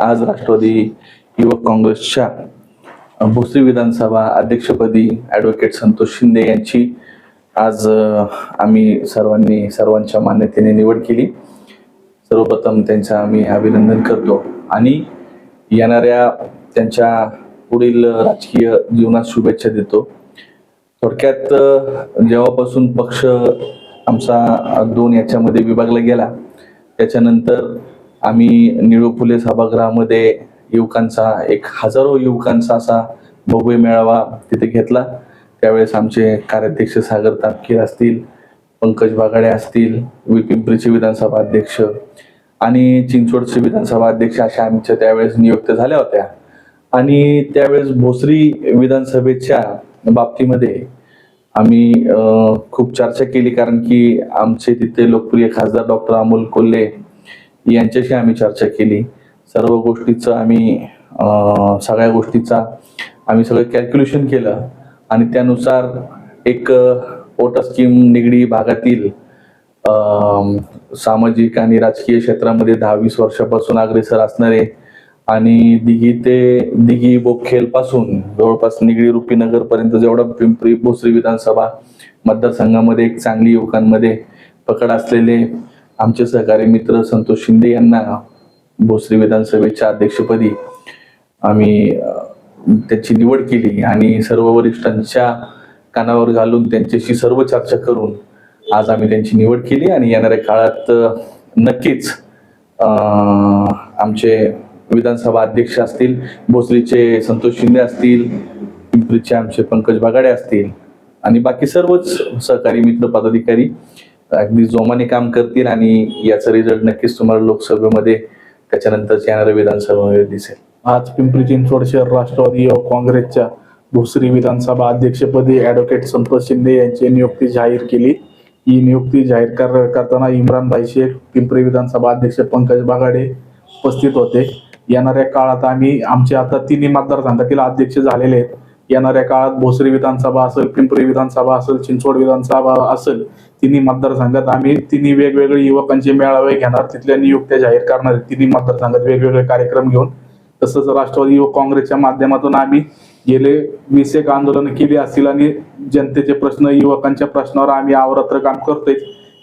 आज राष्ट्रवादी युवक काँग्रेसच्या भोसरी विधानसभा अध्यक्षपदी ॲडव्होकेट संतोष शिंदे यांची आज आम्ही सर्वांनी सर्वांच्या मान्यतेने निवड केली. सर्वप्रथम त्यांचं आम्ही अभिनंदन करतो. आणि येणाऱ्या त्यांच्या पुढील राजकीय जीवनात शुभेच्छा देतो. थोडक्यात जेव्हापासून पक्ष आमचा दोन याच्यामध्ये विभागला गेला त्याच्यानंतर आम्ही निळू फुले सभागृहामध्ये युवकांचा एक हजारो युवकांचा असा भव्य मेळावा तिथे घेतला. त्यावेळेस आमचे कार्याध्यक्ष सागर तापकीर असतील पंकज बागाडे असतील पिंपरीचे विधानसभा अध्यक्ष आणि चिंचवडचे विधानसभा अध्यक्ष अशा आमच्या त्यावेळेस नियुक्त झाल्या होत्या. आणि त्यावेळेस भोसरी विधानसभेच्या बाबतीमध्ये आम्ही खूप चर्चा केली कारण की आमचे तिथे लोकप्रिय खासदार डॉक्टर अमोल कोल्हे यांच्याशी आम्ही चर्चा केली. सर्व गोष्टीचं आम्ही सगळ्या गोष्टीचा आम्ही सगळं कॅल्क्युलेशन केलं आणि त्यानुसार एक ओटा स्कीम निगडी भागातील सामाजिक आणि राजकीय क्षेत्रामध्ये दहा वीस वर्षापासून अग्रेसर असणारे आणि दिघी ते दिघी बोखेलपासून जवळपास निगडी रुपीनगरपर्यंत जेवढा पिंपरी भोसरी विधानसभा मतदारसंघामध्ये एक चांगली युवकांमध्ये पकड असलेले आमचे सहकारी मित्र संतोष शिंदे यांना भोसरी विधानसभेच्या अध्यक्षपदी आम्ही त्याची निवड केली आणि सर्व वरिष्ठांच्या कानावर घालून त्यांच्याशी सर्व चर्चा करून आज आम्ही त्यांची निवड केली आणि येणाऱ्या काळात नक्कीच आमचे विधानसभा अध्यक्ष असतील भोसरीचे संतोष शिंदे असतील पिंपरीचे आमचे पंकज बागाडे असतील आणि बाकी सर्वच सहकारी मित्र पदाधिकारी अगदी जोमाने काम करतील आणि याचा रिझल्ट नक्कीच तुम्हाला लोकसभेमध्ये त्याच्यानंतर येणाऱ्या विधानसभेमध्ये दिसेल. आज पिंपरी चिंचवड शहर राष्ट्रवादी युवक काँग्रेसच्या भोसरी विधानसभा अध्यक्षपदी ऍडव्होकेट संतोष शिंदे यांची नियुक्ती जाहीर केली. ही नियुक्ती जाहीर कर करताना इम्रान भाई शेख पिंपरी विधानसभा अध्यक्ष पंकज बागाडे उपस्थित होते. येणाऱ्या काळात आम्ही आमचे आता तिन्ही मतदारसंघातील अध्यक्ष झालेले आहेत. येणाऱ्या काळात भोसरी विधानसभा असेल पिंपरी विधानसभा असेल चिंचवड विधानसभा असेल तिन्ही मतदारसंघात आम्ही तिन्ही वेगवेगळे युवकांचे मेळावे घेणार तिथल्या नियुक्त्या जाहीर करणार तिन्ही मतदारसंघात वेगवेगळे कार्यक्रम घेऊन. तसंच राष्ट्रवादी युवक काँग्रेसच्या माध्यमातून आम्ही गेले वीस एक आंदोलन केली असतील आणि जनतेचे प्रश्न युवकांच्या प्रश्नावर आम्ही आवरात्र काम करतोय.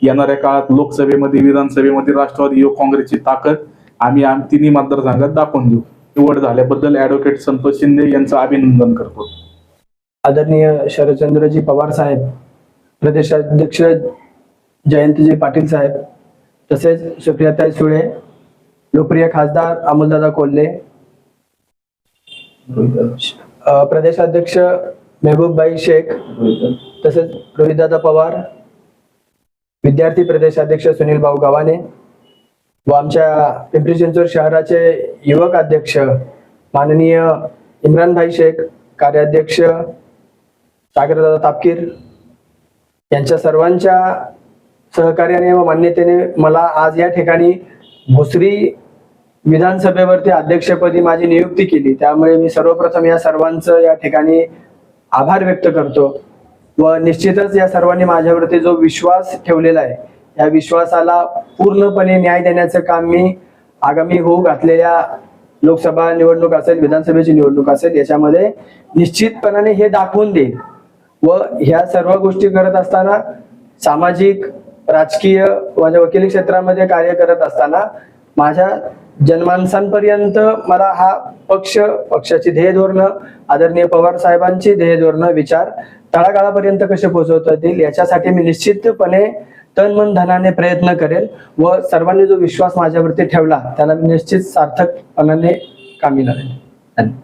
येणाऱ्या काळात लोकसभेमध्ये विधानसभेमध्ये राष्ट्रवादी युवक काँग्रेसची ताकद आम्ही आम तिन्ही मतदारसंघात दाखवून देऊ. निवड झाल्याबद्दल ऍडव्होकेट संतोष शिंदे यांचं अभिनंदन करतो. आदरणीय शरदचंद्रजी पवार साहेब प्रदेशाध्यक्ष जयंतजी पाटील साहेब तसेच सुप्रियाताई सुळे लोकप्रिय खासदार अमोलदादा कोल्हे प्रदेशाध्यक्ष मेहबूबबाई शेख तसेच रोहितदादा पवार विद्यार्थी प्रदेशाध्यक्ष सुनील भाऊ गव्हाणे व आमच्या पिंपरी चिंचवड शहराचे युवक अध्यक्ष माननीय इम्रान भाई शेख कार्याध्यक्ष सागरदादा तापकीर यांच्या सर्वांच्या सहकार्याने व मान्यतेने मला आज या ठिकाणी भोसरी विधानसभेवरती अध्यक्षपदी माझी नियुक्ती केली. त्यामुळे मी सर्वप्रथम या सर्वांचं या ठिकाणी आभार व्यक्त करतो व निश्चितच या सर्वांनी माझ्यावरती जो विश्वास ठेवलेला आहे या विश्वासाला पूर्णपणे न्याय देण्याचं काम मी आगामी होऊ घातलेल्या लोकसभा निवडणूक असेल विधानसभेची निवडणूक असेल याच्यामध्ये निश्चितपणाने हे दाखवून देईल. व ह्या सर्व गोष्टी करत असताना सामाजिक राजकीय माझ्या वकिली क्षेत्रामध्ये कार्य करत असताना माझ्या जनमानसांपर्यंत मला हा पक्ष पक्षाची ध्येय धोरणं आदरणीय पवार साहेबांची ध्येय धोरणं विचार तळागाळापर्यंत कसे पोहोचवता येतील याच्यासाठी मी निश्चितपणे तन मन धनाने प्रयत्न करेल व सर्वांनी जो विश्वास माझ्यावरती ठेवला त्याला मी निश्चित सार्थकपणाने कामी लावेल धन्यवाद.